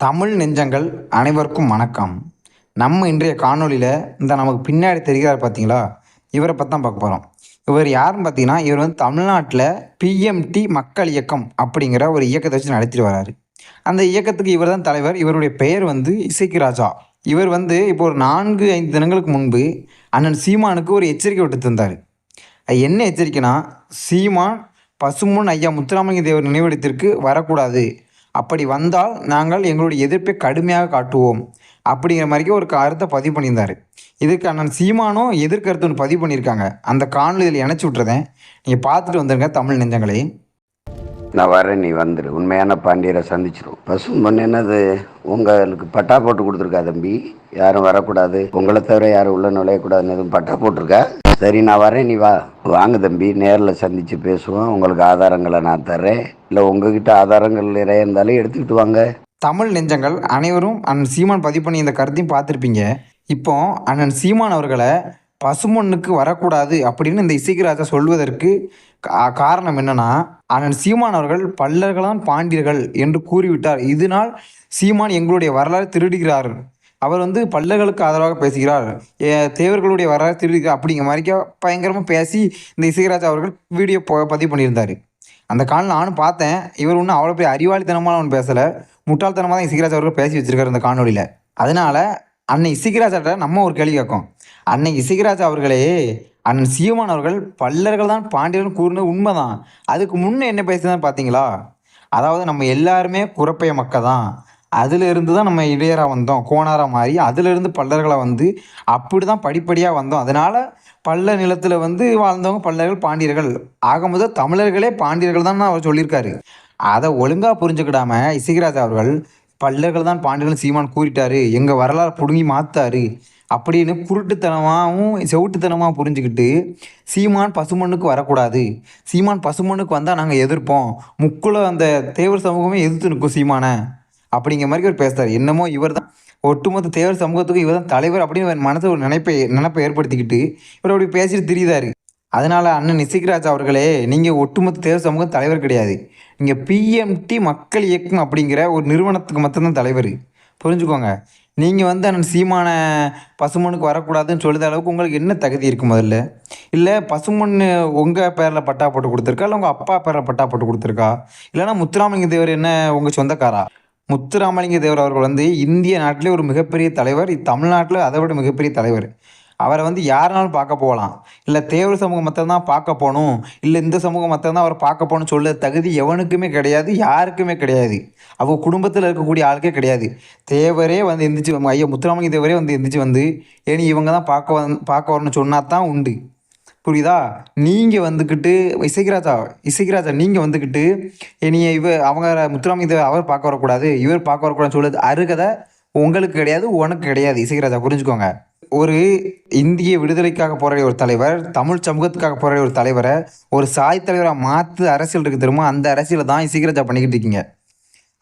தமிழ் நெஞ்சங்கள் அனைவருக்கும் வணக்கம். நம்ம இன்றைய காணொளியில் இந்த நமக்கு பின்னாடி தெரிகிறார் பார்த்தீங்களா இவரை பற்றி தான் பார்க்க போகிறோம் இவர் யாருன்னு பார்த்தீங்கன்னா இவர் வந்து தமிழ்நாட்டில் பிஎம்டி மக்கள் இயக்கம் அப்படிங்கிற ஒரு இயக்கத்தை வச்சு நடத்திட்டு வராரு. அந்த இயக்கத்துக்கு இவர் தான் தலைவர். இவருடைய பெயர் வந்து இசைக்கு ராஜா. இவர் வந்து இப்போ ஒரு நான்கு ஐந்து தினங்களுக்கு முன்பு அண்ணன் சீமானுக்கு ஒரு எச்சரிக்கை விட்டு தந்தார் அது என்ன எச்சரிக்கைனா சீமான் பசுமுன் ஐயா முத்துராமலிங்க தேவர் நினைவிடத்திற்கு வரக்கூடாது. அப்படி வந்தால் நாங்கள் எங்களுடைய எதிர்ப்பை கடுமையாக காட்டுவோம். அப்படிங்கிற மாதிரிக்கு ஒரு கருத்தை பதிவு பண்ணியிருந்தார். இதுக்கு அண்ணன் சீமானும் எதிர்கருத்து ஒன்று பதிவு பண்ணியிருக்காங்க. அந்த காணொலி இதில் இணைச்சி விட்டுறதேன். நீங்கள் பார்த்துட்டு வந்துருங்க தமிழ் நெஞ்சங்களே. நான் வரேன் நீ வந்துடு உண்மையான பாண்டியரை சந்திச்சிரும் பசும்பொன் என்னது? உங்களுக்கு பட்டா போட்டு கொடுத்துருக்கா தம்பி? யாரும் வரக்கூடாது. உங்களை தவிர யாரும் உள்ள நுழையக்கூடாதுன்னு எதுவும் பட்டா போட்டிருக்கா? சரி நான் வரேன் நீ வா. வாங்க தம்பி. நேரில் சந்தித்து பேசுவோம். உங்களுக்கு ஆதாரங்களை நான் தர்றேன். இல்லை உங்ககிட்ட ஆதாரங்கள் நிறைய இருந்தாலும் எடுத்துக்கிட்டு வாங்க. தமிழ் நெஞ்சங்கள் அனைவரும் அண்ணன் சீமான் பதிவு பண்ணி இந்த கருத்தையும் பார்த்துருப்பீங்க. இப்போ அண்ணன் சீமான் அவர்களை பசுமண்ணுக்கு வரக்கூடாது அப்படின்னு இந்த இசைக்கிராஜா சொல்வதற்கு கா- காரணம் என்னன்னா அண்ணன் சீமான் அவர்கள் பல்லர்களான் பாண்டியர்கள் என்று கூறிவிட்டார். இதனால் சீமான் எங்களுடைய வரலாறு திருடுகிறார். அவர் வந்து பல்லர்களுக்கு ஆதரவாக பேசுகிறார். ஏ, தேவர்களுடைய வரலாறு திருடுகிறார் அப்படிங்கிற மாதிரி பயங்கரமாக பேசி இந்த இசைராஜ் அவர்கள் வீடியோ பதிவு பண்ணியிருந்தார். அந்த காணொலி நானும் பார்த்தேன். இவர் ஒன்றும் அவ்வளோ பெரிய அறிவாளித்தனமாக அவன் பேசலை. முட்டாள்தனமாக தான் இசைக்கராஜ் அவர்கள் பேசி வச்சிருக்காரு இந்த காணொலியில் அதனால் அன்னை இசைக்கராஜாட்ட நம்ம ஒரு கேள்வி கேட்கும். அன்னை இசைக்கராஜ் அவர்களே அண்ணன் சீமான் அவர்கள் பல்லர்கள் தான் பாண்டியர்கள் கூறினது உண்மைதான். அதுக்கு முன்னே என்ன பேசுதான் பார்த்தீங்களா? அதாவது நம்ம எல்லாருமே குறப்பைய மக்கள் தான். அதிலிருந்து தான் நம்ம இடையராக வந்தோம் கோணாராக மாறி. அதுலேருந்து பல்லர்களை வந்து அப்படி தான் படிப்படியாக வந்தோம். அதனால் பல்ல நிலத்தில் வந்து வாழ்ந்தவங்க பல்லர்கள் பாண்டியர்கள். ஆக முதல் தமிழர்களே பாண்டியர்கள் தான் அவர் சொல்லியிருக்காரு. அதை ஒழுங்காக புரிஞ்சுக்கிடாம இசைகிராஜ் அவர்கள் பல்லர்கள் தான் பாண்டியர்கள் சீமான் கூறிட்டாரு. எங்கள் வரலாறு பிடுங்கி மாற்றாரு அப்படின்னு குருட்டுத்தனமாகவும் செவுட்டுத்தனமாக புரிஞ்சுக்கிட்டு சீமான் பசுமண்ணுக்கு வரக்கூடாது. சீமான் பசுமண்ணுக்கு வந்தால் நாங்கள் எதிர்ப்போம். முக்குல அந்த தேவர் சமூகமே எதிர்த்து நிற்கும் சீமானை. அப்படிங்கிற மாதிரி அவர் பேசுறாரு. என்னமோ இவர் தான் ஒட்டுமொத்த தேவர் சமூகத்துக்கு இவர் தான் தலைவர் அப்படின்னு மனசு மனசை ஒரு நினைப்பை நினைப்பை ஏற்படுத்திக்கிட்டு இவர் அப்படி பேசிட்டு திரியுதாரு அதனால அண்ணன் நிசிக்ராஜ் அவர்களே நீங்கள் ஒட்டுமொத்த தேவர் சமூகம் தலைவர் கிடையாது. நீங்கள் பிஎம்டி மக்கள் இயக்கம் அப்படிங்கிற ஒரு நிறுவனத்துக்கு மட்டும்தான் தலைவர். புரிஞ்சுக்கோங்க. நீங்கள் வந்து அண்ணன் சீமான பசுமனுக்கு வரக்கூடாதுன்னு சொல்லுற அளவுக்கு உங்களுக்கு என்ன தகுதி இருக்குது முதல்ல? இல்லை பசுமண் உங்கள் பேரில் பட்டா போட்டு கொடுத்துருக்கா? இல்லை உங்கள் அப்பா பேரில் பட்டா போட்டு கொடுத்துருக்கா? இல்லைன்னா முத்துராமலிங்க தேவர் என்ன உங்கள் சொந்தக்காரா? முத்துராமலிங்க தேவர் அவர்கள் வந்து இந்திய நாட்டிலே ஒரு மிகப்பெரிய தலைவர் தமிழ்நாட்டில் அதை விட மிகப்பெரிய தலைவர். அவரை வந்து யாருனாலும் பார்க்க போகலாம். இல்லை தேவர் சமூகம் மற்ற தான் பார்க்க போகணும். இல்லை இந்த சமூகம் மற்ற தான் அவரை பார்க்க போகணும்னு சொல்ல தகுதி எவனுக்குமே கிடையாது யாருக்குமே கிடையாது. அவங்க குடும்பத்தில் இருக்கக்கூடிய ஆளுக்கே கிடையாது. தேவரே வந்து எந்திரிச்சு ஐயா முத்துராமலிங்க தேவரே வந்து எந்திரிச்சு வந்து ஏனி இவங்க தான் பார்க்க வந் பார்க்க வரணும்னு சொன்னா தான் உண்டு. புரியுதா? நீங்கள் வந்துக்கிட்டு இசைக்கராஜா இசைக்கராஜா நீங்கள் வந்துக்கிட்டு என்னைய இவ அவங்க முத்துராமலிங்க அவர் பார்க்க வரக்கூடாது. இவர் பார்க்க வரக்கூடாதுன்னு சொல்லுது அருகதை உங்களுக்கு கிடையாது உனக்கு கிடையாது. இசைகிராஜா புரிஞ்சுக்கோங்க. ஒரு இந்திய விடுதலைக்காக போராடிய ஒரு தலைவர் தமிழ் சமூகத்துக்காக போராடிய ஒரு தலைவரை ஒரு சாய் தலைவராக மாற்று அரசியல் இருக்கு தெரியுமா? அந்த அரசியலை தான் இசைக்கராஜா பண்ணிக்கிட்டு இருக்கீங்க.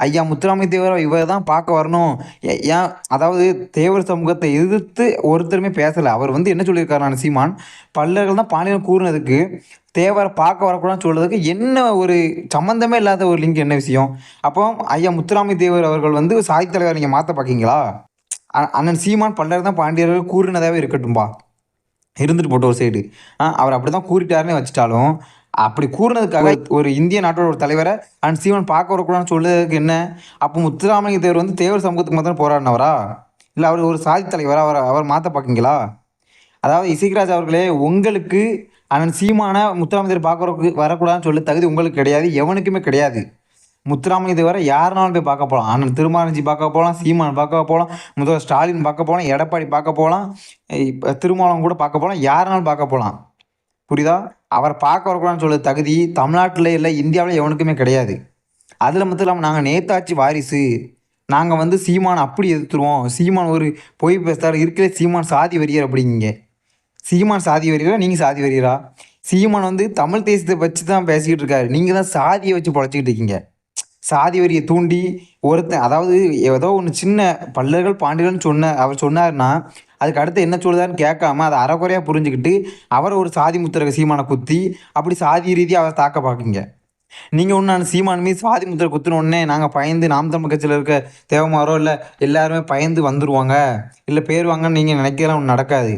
ஐயா முத்துராமலிங்க தேவர் இவர் தான் பார்க்க வரணும். ஏ- ஏன் அதாவது தேவர் சமூகத்தை எதிர்த்து ஒருத்தருமே பேசலை. அவர் வந்து என்ன சொல்லியிருக்காரு சீமான் பல்லர்கள் தான் பாண்டியன் கூறினதுக்கு தேவரை பார்க்க வரக்கூடாதுன்னு சொல்கிறதுக்கு என்ன ஒரு சம்மந்தமே இல்லாத ஒரு லிங்க் என்ன விஷயம்? அப்போ ஐயா முத்துராமை தேவர் அவர்கள் வந்து சாய் தலைவர் நீங்கள் மாற்ற பார்க்கீங்களா அண்ணன் சீமான் பல்லர் தான் பாண்டியர்கள் கூறினதாகவே இருக்கட்டும்பா. இருந்துட்டு போட்ட ஒரு சைடு. அவர் அப்படி தான் கூறிட்டாருன்னு வச்சுட்டாலும் அப்படி கூறினதுக்காக ஒரு இந்திய நாட்டோட ஒரு தலைவரை அண்ட் சீவன் பார்க்க வரக்கூடாதுன்னு சொல்லுறதுக்கு என்ன? அப்போ முத்துராமலிங்க தேவர் வந்து தேவர் சமூகத்துக்கு மாத்திரம் போராடினவரா? இல்லை அவர் ஒரு சாதி தலைவரா? அவர் அவர் மாற்ற பார்க்கீங்களா அதாவது இசைக்கராஜ் அவர்களே உங்களுக்கு அண்ணன் சீமான முத்துராமலிங்க தேவர் பார்க்க வரக்கு- வரக்கூடாதுன்னு சொல்லி தகுதி உங்களுக்கு கிடையாது எவனுக்குமே கிடையாது. முத்துராமலிங்க தேவரை யாருனாலும் போய் பார்க்க போகலாம் அண்ணன் திருமாரஞ்சி பார்க்க போகலாம் சீமான் பார்க்க போகலாம் முதல்வர் ஸ்டாலின் பார்க்க போகலாம் எடப்பாடி பார்க்க போகலாம் இப்போ திருமாவளவன் கூட பார்க்க போகலாம் யாருனாலும் பார்க்க போகலாம் புரியுதா? அவர் பார்க்க வரக்கூடாதுன்னு சொல்ல தகுதி தமிழ்நாட்டில் இல்லை இந்தியாவில் எவனுக்குமே கிடையாது. அதில் மட்டும் இல்லாமல் நாங்கள் நேதாச்சி வாரிசு நாங்கள் வந்து சீமான் அப்படி எதிர்த்துருவோம். சீமான் ஒரு பொய் பேசுகிறார் இருக்கிற சீமான் சாதி வரியர் அப்படிங்க. சீமான் சாதி வெறியரா நீங்கள் சாதி வெறியரா? சீமான் வந்து தமிழ் தேசத்தை வச்சு தான் பேசிக்கிட்டு இருக்காரு. நீங்கள் தான் சாதியை வச்சு பொழைச்சிக்கிட்டு இருக்கீங்க. சாதி வரியை தூண்டி ஒருத்தன் அதாவது ஏதோ ஒன்று சின்ன பல்லர்கள் பாண்டியர்கள்னு சொன்ன அவர் சொன்னார்னா அதுக்கு அடுத்து என்ன சொல்லுதான்னு கேட்காம அதை அறகுறையாக புரிஞ்சுக்கிட்டு அவரை ஒரு சாதி முத்திரக சீமானை குத்தி அப்படி சாதி ரீதியாக அவரை தாக்க பார்க்குங்க. நீங்கள் ஒன்று நான் சீமான் மீது சாதி முத்திரை குத்துன உடனே நாங்கள் பயந்து நாம் தமிழ் கட்சியில் இருக்க தேவமாரோ இல்லை எல்லாருமே பயந்து வந்துடுவாங்க இல்லை பேருவாங்கன்னு நீங்கள் நினைக்கலாம் ஒன்று நடக்காது.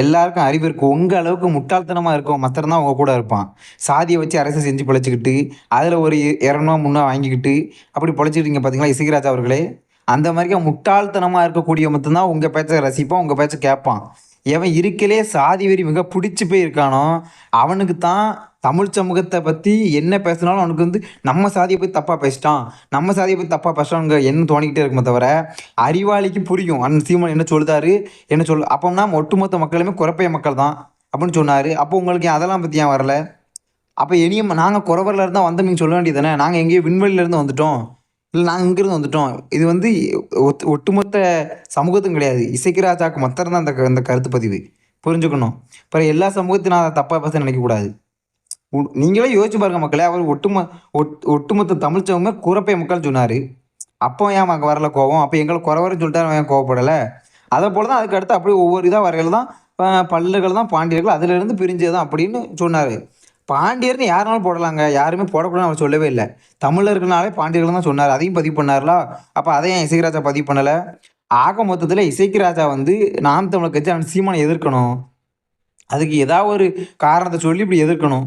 எல்லாருக்கும் அறிவு இருக்கும் உங்கள் அளவுக்கு முட்டாள்தனமாக இருக்கும் மற்றவன் தான் உங்க கூட இருப்பான். சாதியை வச்சு அரசு செஞ்சு பிழைச்சிக்கிட்டு அதில் ஒரு இரநூறுவா முன்னே வாங்கிக்கிட்டு அப்படி பிழைச்சிக்கிட்டீங்க பார்த்தீங்களா இசைராஜ் அவர்களே? அந்த மாதிரி முட்டாள்தனமாக இருக்கக்கூடிய மட்டும்தான் உங்கள் பேச்சை ரசிப்பான் உங்கள் பேச்சை கேட்பான். எவன் இருக்கலே சாதி வெறி மிக பிடிச்சி போய் இருக்கானோ அவனுக்கு தான் தமிழ் சமூகத்தை பற்றி என்ன பேசினாலும் அவனுக்கு வந்து நம்ம சாதியை பற்றி தப்பாக பேசிட்டான் நம்ம சாதியை பற்றி தப்பாக பேசுகிறாங்க என்ன தோணிக்கிட்டே இருக்குமே தவிர அறிவாளிக்கு புரியும். அண்ணன் சீமான் என்ன சொல்லுதாரு என்ன சொல் அப்போனா ஒட்டுமொத்த மக்களுமே குறப்பைய மக்கள் தான் அப்படின்னு சொன்னார். அப்போ உங்களுக்கு ஏன் அதெல்லாம் பற்றி ஏன் வரல? அப்போ இனியும் நாங்கள் குறவரில் இருந்தால் வந்தோம் நீங்கள் சொல்ல வேண்டியது தானே? நாங்கள் எங்கேயோ விண்வெளியிலேருந்து வந்துட்டோம். இல்லை நாங்கள் இங்கேருந்து வந்துட்டோம். இது வந்து ஒத் ஒட்டுமொத்த சமூகத்துக்கும் கிடையாது. இசைக்கு ராஜாக்கு மாத்திரம் தான் அந்த க- இந்த கருத்து பதிவு. புரிஞ்சுக்கணும். அப்புறம் எல்லா சமூகத்தையும் நான் தப்பாக பேச நினைக்கக்கூடாது உ- நீங்களே யோசிச்சு பாருங்க மக்களே அவர் ஒட்டுமொ ஒட் ஒட்டுமொத்த தமிழ் சமூகமே குறப்பை மக்கள் சொன்னார். அப்போ ஏன் நமக்கு வரல கோவம் அப்போ எங்களை குறவர்னு சொல்லிட்டு அவன் ஏன் கோவப்படலை? அதை போல தான் அதுக்கு அடுத்து அப்படியே ஒவ்வொரு இதாக வரையில தான் பல்லர்கள் தான் பாண்டியர்கள் அதிலிருந்து பிரிஞ்சது தான் அப்படின்னு சொன்னார். பாண்டியர்னு யாருனாலும் போடலாங்க. யாருமே போடக்கூடாதுன்னு அவர் சொல்லவே இல்லை. தமிழர்கள்னாலே பாண்டியர்கள் தான் சொன்னார். அதையும் பதிவு பண்ணார்லா? அப்போ அதை ஏன் இசைக்கு பதிவு பண்ணலை? ஆக மொத்தத்தில் இசைக்கு ராஜா வந்து நாம் தமிழர் கட்சி அவன் சீமானை எதிர்க்கணும். அதுக்கு ஏதாவது ஒரு காரணத்தை சொல்லி இப்படி எதிர்க்கணும்.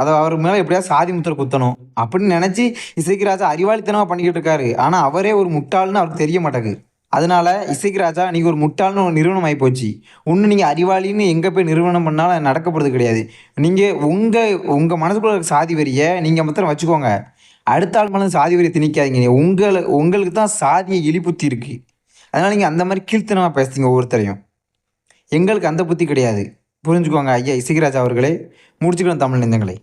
அதை அவர் மேலே எப்படியாவது சாதி முத்திரை குத்தணும். அப்படின்னு நினச்சி இசைக்கு ராஜா அறிவாளித்தனமாக பண்ணிக்கிட்டு இருக்காரு. ஆனால் அவரே ஒரு முட்டாள்னு அவருக்கு தெரிய மாட்டேங்குது. அதனால இசைக்குராஜா நீங்கள் ஒரு முட்டாள்னு ஒரு நிறுவனம் ஆகிப்போச்சு ஒன்று நீங்கள் அறிவாளின்னு எங்கே போய் நிறுவனம் பண்ணாலும் அது போகிறது கிடையாது. நீங்கள் உங்கள் உங்கள் மனசுக்குள்ள இருக்க சாதி வரியை நீங்கள் மாத்திரம் வச்சுக்கோங்க. அடுத்த ஆள் மனது சாதி வரியை திணிக்காதீங்க. உங்களை உங்களுக்கு தான் சாதியை எலிபுத்தி இருக்குது அதனால் நீங்கள் அந்த மாதிரி கீழ்த்தனமாக பேசுறீங்க ஒவ்வொருத்தரையும். எங்களுக்கு அந்த புத்தி கிடையாது. புரிஞ்சுக்கோங்க ஐயா இசைகராஜ் அவர்களே. முடிச்சுக்கிறோம் தமிழ் நிந்தங்களை